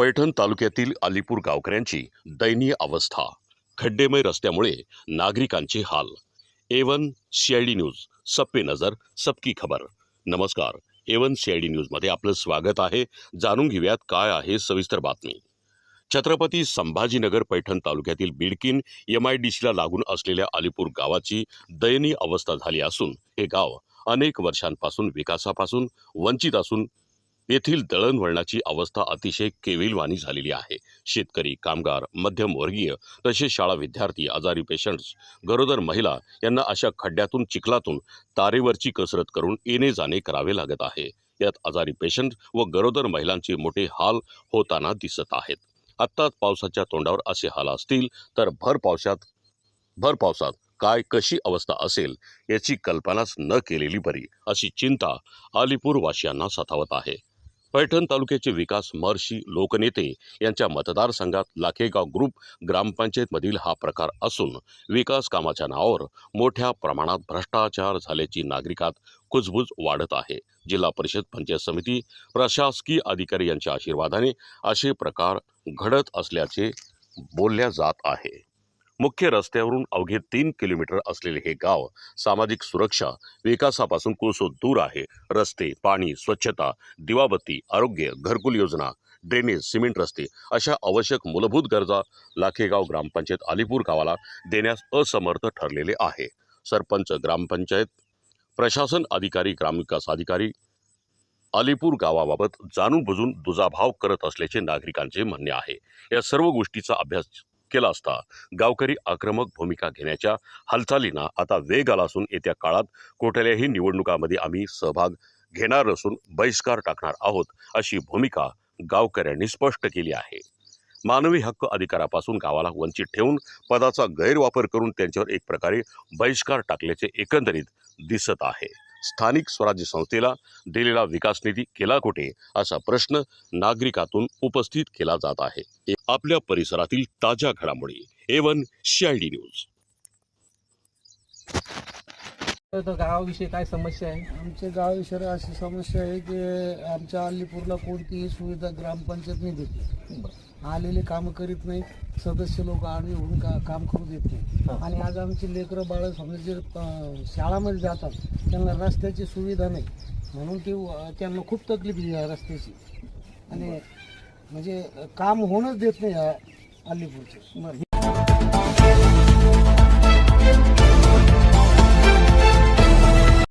पैठण तालुक्यातील अलीपूर गावकऱ्यांची दयनीय अवस्था. खड्डेमय रस्त्यामुळे नागरिकांचे हाल. एवन सीआयडी न्यूज सबपे नजर सबकी खबर. नमस्कार एवन सीआयडी न्यूजमध्ये आपलं स्वागत आहे. जाणून घेऊयात काय आहे सविस्तर बातमी. छत्रपती संभाजीनगर पैठण तालुक्यातील बिडकीन एम आय डी सीला लागून असलेल्या अलीपूर गावाची दयनीय अवस्था झाली असून हे गाव अनेक वर्षांपासून विकासापासून वंचित असून येथील दळणवळणाची अवस्था अतिशय केविलवाणी झालेली आहे. शेतकरी कामगार मध्यमवर्गीय तसेच शाळा विद्यार्थी आजारी पेशंट्स गरोदर महिला यांना अशा खड्ड्यातून चिखलातून तारेवरची कसरत करून येणे जाणे करावे लागत आहे. यात आजारी पेशंट व गरोदर महिलांचे मोठे हाल होताना दिसत आहेत. आत्ताच पावसाच्या तोंडावर असे हाल असतील तर भर पावसात भर पावसात काय कशी अवस्था असेल याची कल्पनाच न केलेली बरी अशी चिंता अलीपूर वासियांना सतावत आहे. पैठण तालुक्याचे विकास महर्षी लोकनेते यांच्या मतदारसंघात लाखेगाव ग्रुप ग्रामपंचायतमधील हा प्रकार असून विकास कामाच्या नावावर मोठ्या प्रमाणात भ्रष्टाचार झाल्याची नागरिकात कुजबुज वाढत आहे. जिल्हा परिषद पंचायत समिती प्रशासकीय अधिकारी यांच्या आशीर्वादाने असे प्रकार घडत असल्याचे बोलल्या जात आहे. मुख्य रस्त्यावरून अवघे तीन किलोमीटर असलेले हे गाव सामाजिक सुरक्षा विकासापासून कोसो दूर आहे. रस्ते पाणी स्वच्छता दिवाबत्ती आरोग्य घरकुल योजना ड्रेनेज सिमेंट रस्ते अशा आवश्यक मूलभूत गरजा लाखेगाव ग्रामपंचायत अलीपूर गावाला देण्यास असमर्थ ठरलेले आहे. सरपंच ग्रामपंचायत प्रशासन अधिकारी ग्रामविकास अधिकारी अलीपूर गावाबाबत जाणून बुजून दुजाभाव करत असल्याचे नागरिकांचे म्हणणे आहे. या सर्व गोष्टीचा अभ्यास केला असता गावकरी आक्रमक भूमिका घेण्याच्या हालचालींना आता वेग आला असून येत्या काळात कुठल्याही निवडणुकामध्ये आम्ही सहभाग घेणार असून बहिष्कार टाकणार आहोत अशी भूमिका गावकऱ्यांनी स्पष्ट केली आहे. मानवी हक्क अधिकारापासून गावाला वंचित ठेवून पदाचा गैरवापर करून त्यांच्यावर एक प्रकारे बहिष्कार टाकल्याचे एकंदरीत दिसत आहे. स्थानिक स्वराज्य संस्थेला दिलेला विकास निधी केला कुठे असा प्रश्न नागरिकातून उपस्थित केला जात आहे. आपल्या परिसरातील ताज्या घडामोडी एवन सीआयडी न्यूज तर गावाविषयी काय समस्या आहे? आमच्या गावाविषयी अशी समस्या आहे की आमच्या अलीपूरला कोणतीही सुविधा ग्रामपंचायतने देत. नाही आलेले कामं करीत नाही सदस्य लोक आडवे होऊन का काम करू देत नाही. आणि आज आमची लेकरं बाळं समजा जे शाळामध्ये जातात त्यांना रस्त्याची सुविधा नाही. म्हणून ते त्यांना खूप तकलीफ या रस्त्याची. आणि म्हणजे काम होणंच देत नाही अलीपूरचे.